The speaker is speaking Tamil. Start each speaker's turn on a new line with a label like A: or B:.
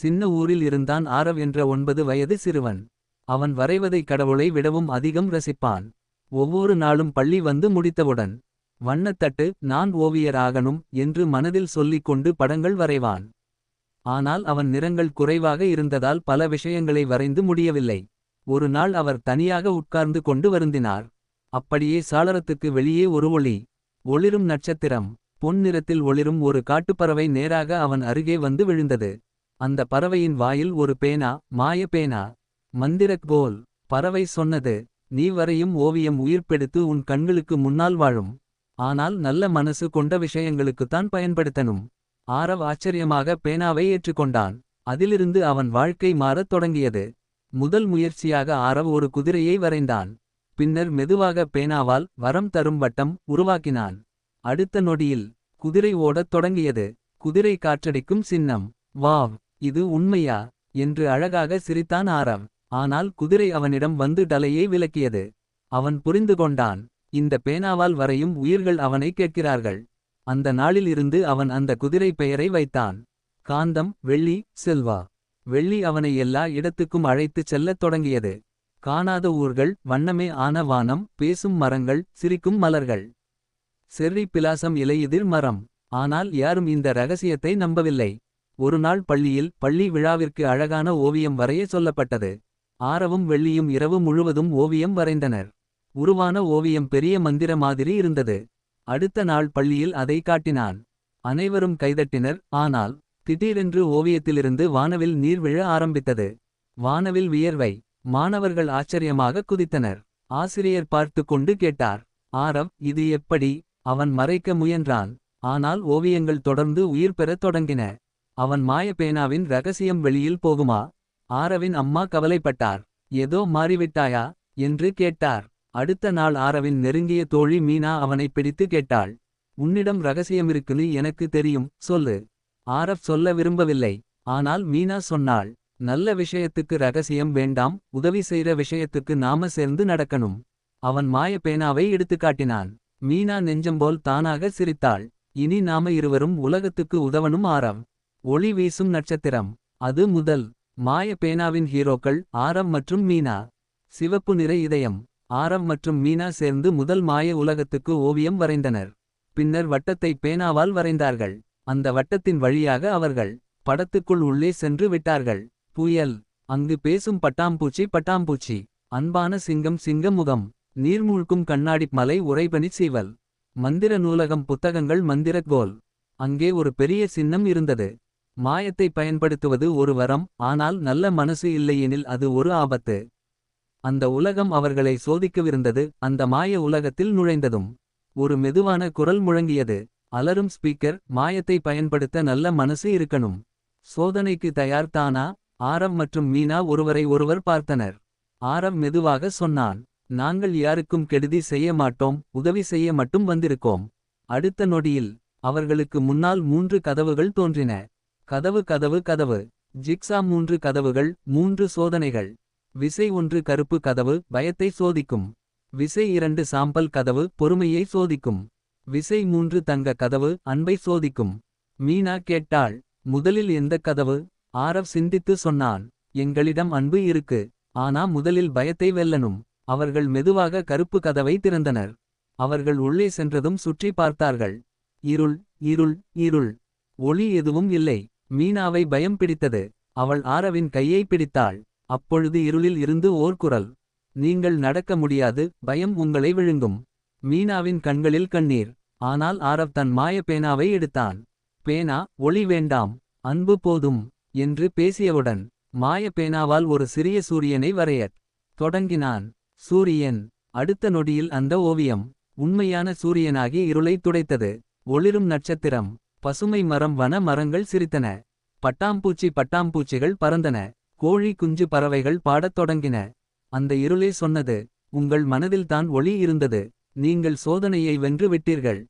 A: சின்ன ஊரில் இருந்தான் ஆரவ் என்ற ஒன்பது வயது சிறுவன். அவன் வரைவதை கடவுளை விடவும் அதிகம் ரசிப்பான். ஒவ்வொரு நாளும் பள்ளி வந்து முடித்தவுடன். வண்ணத்தட்டு நான் ஓவியர் ஆகணும் என்று மனதில் சொல்லிக் கொண்டு படங்கள் வரைவான். ஆனால் அவன் நிறங்கள் குறைவாக இருந்ததால் பல விஷயங்களை வரைந்து முடியவில்லை. ஒரு நாள் அவர் தனியாக உட்கார்ந்து கொண்டு வருந்தினார். அப்படியே சாளரத்துக்கு வெளியே ஒரு ஒளி. ஒளிரும் நட்சத்திரம். பொன் நிறத்தில் ஒளிரும் ஒரு காட்டுப்பறவை நேராக அவன் அருகே வந்து விழுந்தது. அந்த பறவையின் வாயில் ஒரு பேனா மாய பேனா. மந்திரக் கோல் பறவை சொன்னது. நீ வரையும் ஓவியம் உயிர்ப்பெடுத்து உன் கண்களுக்கு முன்னால் வாழும். ஆனால் நல்ல மனசு கொண்ட விஷயங்களுக்குத்தான் பயன்படுத்தனும் ஆரவ் ஆச்சரியமாக பேனாவை ஏற்றுக்கொண்டான். அதிலிருந்து அவன் வாழ்க்கை மாறத் தொடங்கியது. முதல் முயற்சியாக ஆரவ் ஒரு குதிரையை வரைந்தான். பின்னர் மெதுவாக பேனாவால் வரம் தரும் வட்டம் உருவாக்கினான். அடுத்த நொடியில் குதிரை ஓடத் தொடங்கியது. குதிரை காற்றடிக்கும் சின்னம் வாவ் இது உண்மையா என்று அழகாக சிரித்தான் ஆரம் ஆனால் குதிரை அவனிடம் வந்து டலையை விலக்கியது. அவன் புரிந்து கொண்டான். இந்த பேனாவால் வரையும் உயிர்கள் அவனை கேட்கிறார்கள். அந்த நாளில் இருந்து அவன் அந்த குதிரை பெயரை வைத்தான். காந்தம் வெள்ளி செல்வா. வெள்ளி அவனை எல்லா இடத்துக்கும் அழைத்துச் செல்லத் தொடங்கியது. காணாத ஊர்கள் வண்ணமே ஆன வானம் பேசும் மரங்கள் சிரிக்கும் மலர்கள். செர்ரி பிலாசம் இலையுதிர் மரம். ஆனால் யாரும் இந்த ரகசியத்தை நம்பவில்லை. ஒருநாள் பள்ளியில் பள்ளி விழாவிற்கு அழகான ஓவியம் வரைய சொல்லப்பட்டது. ஆரவும் வெள்ளியும் இரவு முழுவதும் ஓவியம் வரைந்தனர். உருவான ஓவியம் பெரிய மந்திர மாதிரி இருந்தது. அடுத்த நாள் பள்ளியில் அதை காட்டினான். அனைவரும் கைதட்டினர் ஆனால் திடீரென்று ஓவியத்திலிருந்து வானவில் நீர் விழ ஆரம்பித்தது. வானவில் வியர்வை மாணவர்கள் ஆச்சரியமாக குதித்தனர். ஆசிரியர் பார்த்து கொண்டு கேட்டார். ஆரவ் இது எப்படி அவன் மறைக்க முயன்றான். ஆனால் ஓவியங்கள் தொடர்ந்து உயிர் பெறத் தொடங்கின. அவன் மாயப்பேனாவின் ரகசியம் வெளியில் போகுமா. ஆரவின் அம்மா கவலைப்பட்டார். ஏதோ மாறிவிட்டாயா என்று கேட்டார். அடுத்த நாள் ஆரவின் நெருங்கிய தோழி மீனா அவனை பிடித்து கேட்டாள். உன்னிடம் ரகசியமிருக்குன்னு எனக்கு தெரியும் சொல்லு. ஆரவ் சொல்ல விரும்பவில்லை. ஆனால் மீனா சொன்னாள். நல்ல விஷயத்துக்கு ரகசியம் வேண்டாம் உதவி செய்ற விஷயத்துக்கு நாம சேர்ந்து நடக்கணும். அவன் மாய பேனாவை எடுத்துக்காட்டினான். மீனா நெஞ்சம்போல் தானாக சிரித்தாள். இனி நாம இருவரும் உலகத்துக்கு உதவனும் ஆரவ். ஒளி வீசும் நட்சத்திரம் அது முதல். மாய பேனாவின் ஹீரோக்கள் ஆரவ் மற்றும் மீனா. சிவப்பு நிற இதயம் ஆரவ் மற்றும் மீனா சேர்ந்து முதல் மாய உலகத்துக்கு ஓவியம் வரைந்தனர். பின்னர் வட்டத்தை பேனாவால் வரைந்தார்கள். அந்த வட்டத்தின் வழியாக அவர்கள் படத்துக்குள் உள்ளே சென்று விட்டார்கள். புயல் அங்கு பேசும் பட்டாம்பூச்சி பட்டாம்பூச்சி. அன்பான சிங்கம் சிங்க முகம் நீர்மூழ்கும் கண்ணாடி மலை உறைபனி சீவல். மந்திர நூலகம் புத்தகங்கள் மந்திரக் கோல். அங்கே ஒரு பெரிய சின்னம் இருந்தது. மாயத்தை பயன்படுத்துவது ஒரு வரம் ஆனால் நல்ல மனசு இல்லையெனில் அது ஒரு ஆபத்து. அந்த உலகம் அவர்களை சோதிக்கவிருந்தது அந்த மாய உலகத்தில் நுழைந்ததும். ஒரு மெதுவான குரல் முழங்கியது. அலரும் ஸ்பீக்கர் மாயத்தை பயன்படுத்த நல்ல மனசு இருக்கணும். சோதனைக்கு தயார் தானா ஆரம் மற்றும் மீனா ஒருவரை ஒருவர் பார்த்தனர். ஆரம் மெதுவாக சொன்னான். நாங்கள் யாருக்கும் கெடுதி செய்ய மாட்டோம் உதவி செய்ய மட்டும் வந்திருக்கோம். அடுத்த நொடியில் அவர்களுக்கு முன்னால் மூன்று கதவுகள் தோன்றின. கதவு கதவு கதவு ஜிக்ஸா மூன்று கதவுகள் மூன்று சோதனைகள். விசை ஒன்று கருப்பு கதவு பயத்தை சோதிக்கும். விசை இரண்டு சாம்பல் கதவு பொறுமையை சோதிக்கும். விசை மூன்று தங்க கதவு அன்பை சோதிக்கும். மீனா கேட்டாள் முதலில் எந்த கதவு ஆரவ் சிந்தித்து சொன்னான். எங்களிடம் அன்பு இருக்கு ஆனா முதலில் பயத்தை வெல்லணும். அவர்கள் மெதுவாக கருப்பு கதவை திறந்தனர். அவர்கள் உள்ளே சென்றதும் சுற்றி பார்த்தார்கள். இருள் இருள் இருள் ஒளி எதுவும் இல்லை. மீனாவை பயம் பிடித்தது. அவள் ஆரவின் கையை பிடித்தாள். அப்பொழுது இருளில் இருந்து ஓர் குரல். நீங்கள் நடக்க முடியாது பயம் உங்களை விழுங்கும். மீனாவின் கண்களில் கண்ணீர். ஆனால் ஆரவ் தன் மாய பேனாவை எடுத்தான். பேனா ஒளி வேண்டாம் அன்பு போதும் என்று பேசியவுடன். மாய பேனாவால் ஒரு சிறிய சூரியனை வரையத் தொடங்கினான். சூரியன் அடுத்த நொடியில் அந்த ஓவியம். உண்மையான சூரியனாகி இருளை துடைத்தது. ஒளிரும் நட்சத்திரம் பசுமை மரம் வன மரங்கள் சிரித்தன. பட்டாம்பூச்சி பட்டாம்பூச்சிகள் பறந்தன. கோழி குஞ்சு பறவைகள் பாடத் தொடங்கின. அந்த இருளே சொன்னது உங்கள் மனதில்தான் ஒளி இருந்தது. நீங்கள் சோதனையை வென்று விட்டீர்கள்.